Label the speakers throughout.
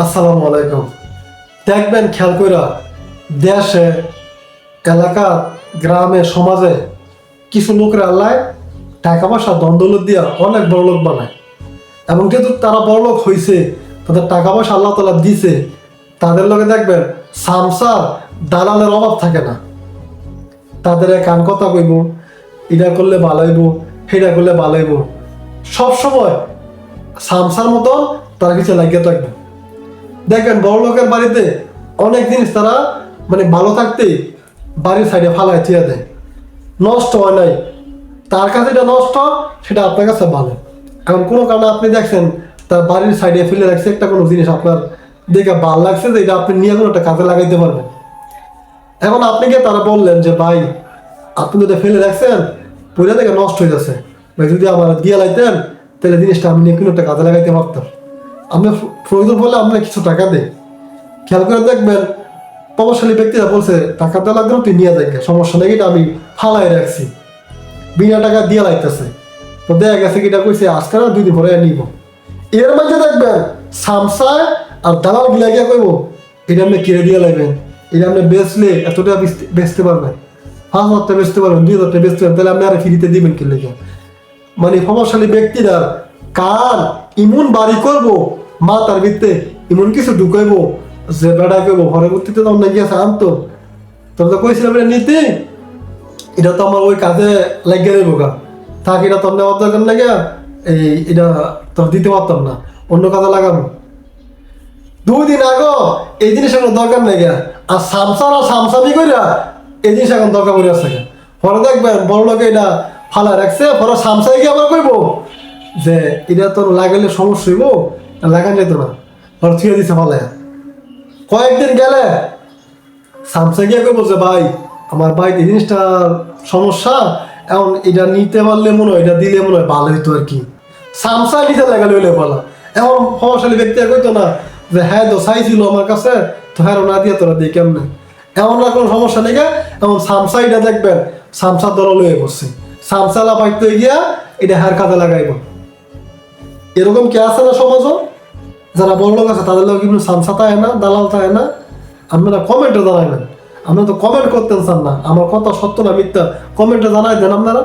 Speaker 1: আসসালামু আলাইকুম। দেখবেন, খেয়াল কইরা দেশে, এলাকা, গ্রামে, সমাজে কিছু লোকরা আল্লাহ টাকা পয়সা দ্বন্দ্বলত দিয়া অনেক বড় লোক বানায়। এবং যেহেতু তারা বড় লোক হয়েছে তাদের টাকা পয়সা আল্লাহ তালা দিছে, তাদের লোকে দেখবেন সামসার দালালের অভাব থাকে না। তাদের কান কথা কইব, এটা করলে ভালো হইব, সেটা করলে ভালো হইব। সবসময় সামসার মতন তারা কিছু লাগিয়ে থাকবে। দেখবেন বড় লোকের বাড়িতে অনেক জিনিস তারা মানে ভালো থাকতে বাড়ির সাইডে ফালাই থিয়ে দেয়। নষ্ট হয় নাই। তার কাছে এটা নষ্ট, সেটা আপনার কাছে ভালো। এখন কোনো কারণে আপনি দেখছেন, তার বাড়ির সাইডে ফেলে রাখছে একটা কোনো জিনিস আপনার দেখে ভালো লাগছে যে এটা আপনি নিয়ে কোনো একটা কাজে লাগাইতে পারবেন। এখন আপনি গিয়ে তারা বললেন যে, ভাই, আপনি এটা ফেলে রাখছেন, পরে থেকে নষ্ট হয়ে যাচ্ছে। ভাই, যদি আমার দিয়ে লাইতেন, তাহলে জিনিসটা আমি নিয়ে কোনো একটা কাজে লাগাইতে পারতাম। আপনি প্রয়োজন বলে আপনার কিছু টাকা দেয় খেয়াল করে দেখবেন প্রভাবশালী ব্যক্তিরা বলছে টাকা দেওয়া লাগবে না, তুই নিয়ে যাই সমস্যা নেই এটা আমি ফালাই রাখছি। বিনা টাকা দিয়ে লাগতেছে তো দেখা গেছে কি এটা কইছে আজকে না দুই দিন পরে নিব। এর মাঝে দেখবেন সামসায় আর দালাল গিলা গিয়া কইব এটা আপনি কিনে দিয়ে লাগবেন এটা আপনি বেচলে এতটা বেচতে- বেচতে পারবেন? পাঁচ হাজার টাকা বেচতে পারবেন দুই হাজার টাকা বেচতে পারবেন তাহলে আপনি আর ফ্রিতে দিবেন কি লেগে? মানে প্রভাবশালী ব্যক্তিরা কার ইমন বাড়ি করব মা, তার ভিত্তে এমন কিছু ঢুকাইবো যে বেড়া করব পরবর্তীতে তো অন্য গিয়েছে আনতো তবে তো কইছিলাম এটা নিতে। এটা তো আমার ওই কাজে লাগিয়ে দেবো গা। থাক, এটা তোর নেওয়ার দরকার লাগে এই, এটা তোর দিতে পারতাম না। অন্য কাজে লাগাবো দুই দিন আগো এই জিনিস এখন দরকার নেই। আর সামসার আর সামসামি কইরা এই জিনিস এখন দরকার আছে গা। পরে দেখবেন বড় লোকে এটা ফালা রাখছে, পরে সামসাই গিয়ে আবার কইব যে এটা তোর লাগাইলে সমস্যা হইব। লাগান যেত না পরে থুয়ে দিছে ফালায় কয়েকদিন গেলে সামসাং গিয়ে যে ভাই আমার ভাই এই জিনিসটার সমস্যা। এখন এটা নিতে পারলে মনে হয় এটা দিলে মনে হয় ভালো হইতো আর কি। সামসা নিতে লাগালে হইলে বলা এখন প্রভাবশালী ব্যক্তি আর কইতো না যে হ্যাঁ তো চাইছিল আমার কাছে তো হ্যাঁ না দিয়ে তোরা দিই কেমনে? এমন না কোনো সমস্যা নেই গা, এখন সামসা এটা দেখবেন সামসা দল লয়ে বসছে। সামসালা পাইতে গিয়া এটা হ্যার কাজে লাগাইব। এরকম কে আছে না সমাজও? যারা বড় লোক আছে, তাদের লোক কিন্তু সামসা থাকে না, দালাল থাকে না। আপনারা কমেন্টে জানাইবেন আপনারা তো কমেন্ট করতেন চান না। আমার কথা সত্য না মিথ্যা? কমেন্টে জানাই দেন আপনারা।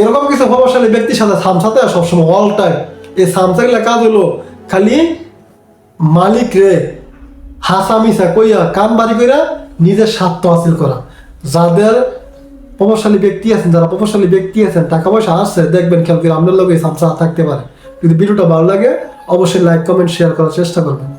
Speaker 1: এরকম কিছু প্রভাবশালী ব্যক্তির সাথে সামসাতে সবসময় অল টাইম এই সামসাগুলা কাজ হলো খালি মালিক রে হাসামিসা কইয়া কান বাড়ি কইরা নিজের স্বার্থ হাসিল করা। যাদের প্রভাবশালী ব্যক্তি আছেন, যারা প্রভাবশালী ব্যক্তি আছেন, টাকা পয়সা আসছে, দেখবেন খেয়াল করে আপনার লোক এই সামসা থাকতে পারে। যদি ভিডিওটা ভালো লাগে অবশ্যই লাইক কমেন্ট শেয়ার করার চেষ্টা করবেন।